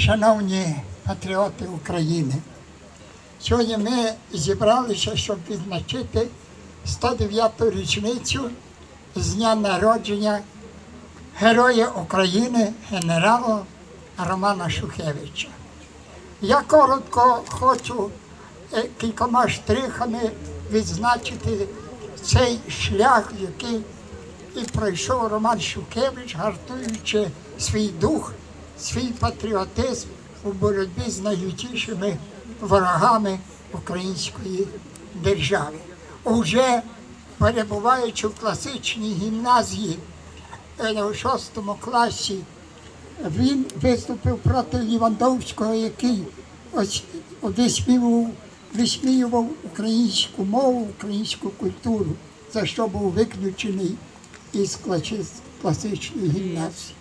Шановні патріоти України, сьогодні ми зібралися, щоб відзначити 109-ту річницю з дня народження Героя України генерала Романа Шухевича. Я коротко хочу е, кількома штрихами відзначити цей шлях, який і пройшов Роман Шухевич, гартуючи свій дух, свій патріотизм у боротьбі з найлютішими ворогами української держави. Уже перебуваючи в класичній гімназії е, у шостому класі, він виступив проти Лівандовського, який висміював, висміював українську мову, українську культуру, за що був виключений із класичної гімназії.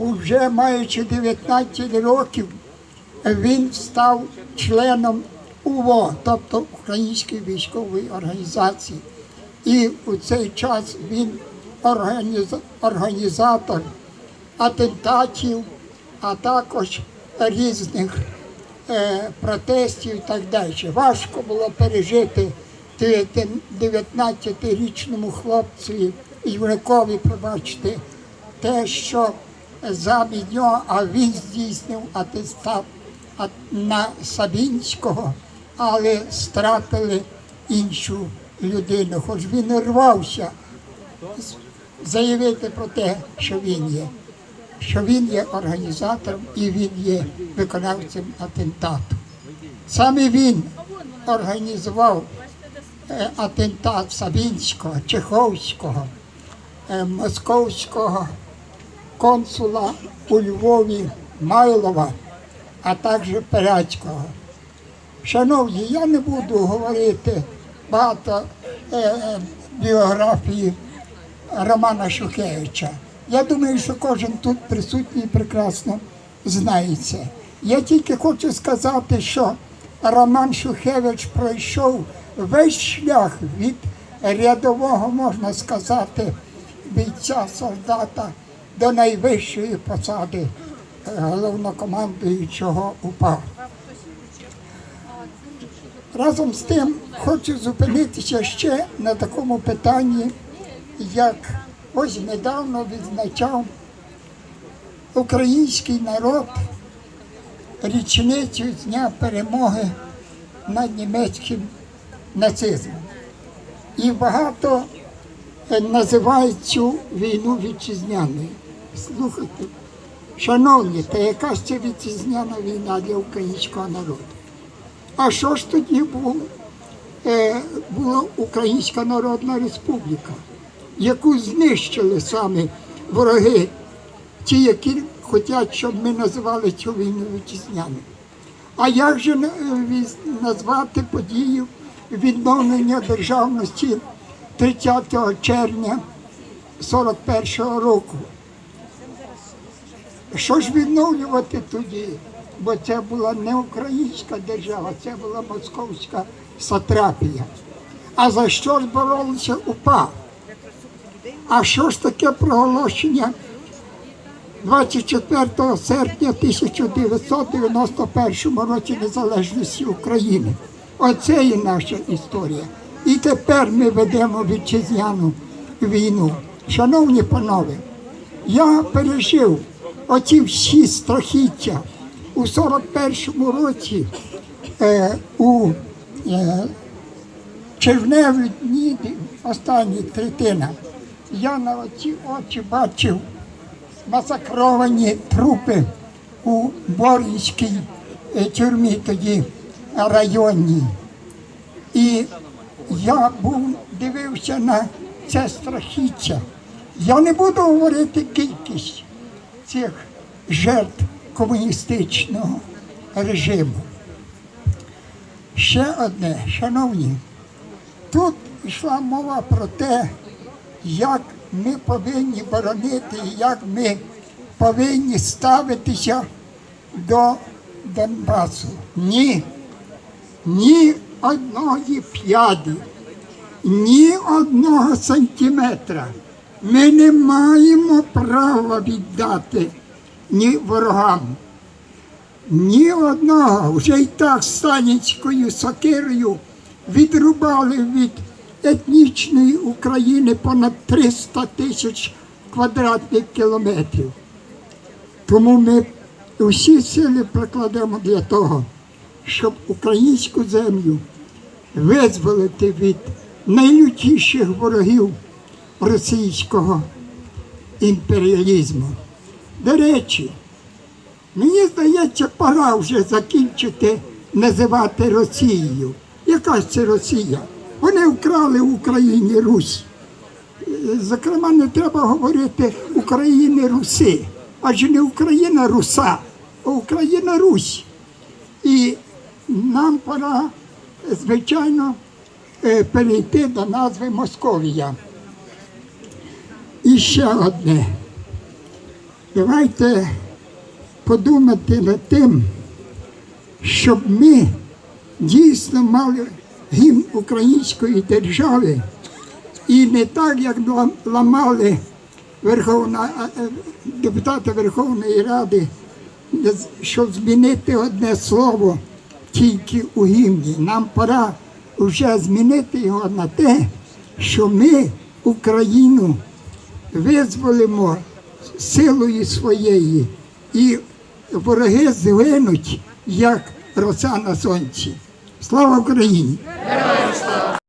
Уже маючи 19 років, він став членом УВО, тобто Української військової організації. І у цей час він організа- організатор атентатів, а також різних е, протестів і так далі. Важко було пережити 19-річному хлопцеві юнакові, пробачте, те, що замість нього, а він здійснив атестат на Сабінського, але стратили іншу людину, хоч він рвався заявити про те, що він є, що він є організатором і він є виконавцем атентату. Саме він організував е, атентат Сабінського, Чеховського, е, московського консула у Львові Майлова, а також Перецького. Шановні, я не буду говорити багато е, е, біографії Романа Шухевича. Я думаю, що кожен тут присутній прекрасно знає це. Я тільки хочу сказати, що Роман Шухевич пройшов весь шлях від рядового, можна сказати, бійця солдата до найвищої посади головнокомандуючого УПА. Разом з тим хочу зупинитися ще на такому питанні, як ось недавно відзначав український народ річницю дня перемоги над німецьким нацизмом. І багато називають цю війну вітчизняною. Слухайте, шановні, та яка це вітчизняна війна для українського народу? А що ж тоді був, е, була Українська Народна Республіка, яку знищили саме вороги, ті, які хочуть, щоб ми називали цю війну вітчизняною. А як же е, назвати подію відновлення державності 30 червня 41-го року? Що ж відновлювати тоді? Бо це була не українська держава, це була московська сатрапія. А за що ж боролися УПА? А що ж таке проголошення 24 серпня 1991 році незалежності України? Оце і наша історія. І тепер ми ведемо вітчизняну війну. Шановні панове, я пережив оці всі страхіття у 41-му році е, у е, червневі дні, останні третина. Я на оці очі бачив масакровані трупи у Борівській е, тюрмі тоді районній. І я був дивився на це страхіття. Я не буду говорити кількість цих жертв комуністичного режиму. Ще одне, шановні, тут йшла мова про те, як ми повинні боронити, як ми повинні ставитися до Донбасу. Ні, ні одної п'яди, ні одного сантиметра. Ми не маємо права віддати ні ворогам. ні одного вже й так сталінською сокирою відрубали від етнічної України понад 300 тисяч квадратних кілометрів. Тому ми усі сили прикладемо для того, щоб українську землю визволити від найлютіших ворогів російського імперіалізму. До речі, мені здається, пора вже закінчити називати Росією. Яка ж це Росія? Вони вкрали в Україні Русь. Зокрема, не треба говорити України Руси, адже не Україна Руса, а Україна Русь. І нам пора, звичайно, е, перейти до назви Московія. І ще одне. Давайте подумати над тим, щоб ми дійсно мали гімн української держави і не так, як ламали Верховна, е, е, депутати Верховної Ради, щоб змінити одне слово тільки у гімні. Нам пора вже змінити його на те, що ми Україну визволимо силою своєї, і вороги згинуть, як роса на сонці. Слава Україні! Героям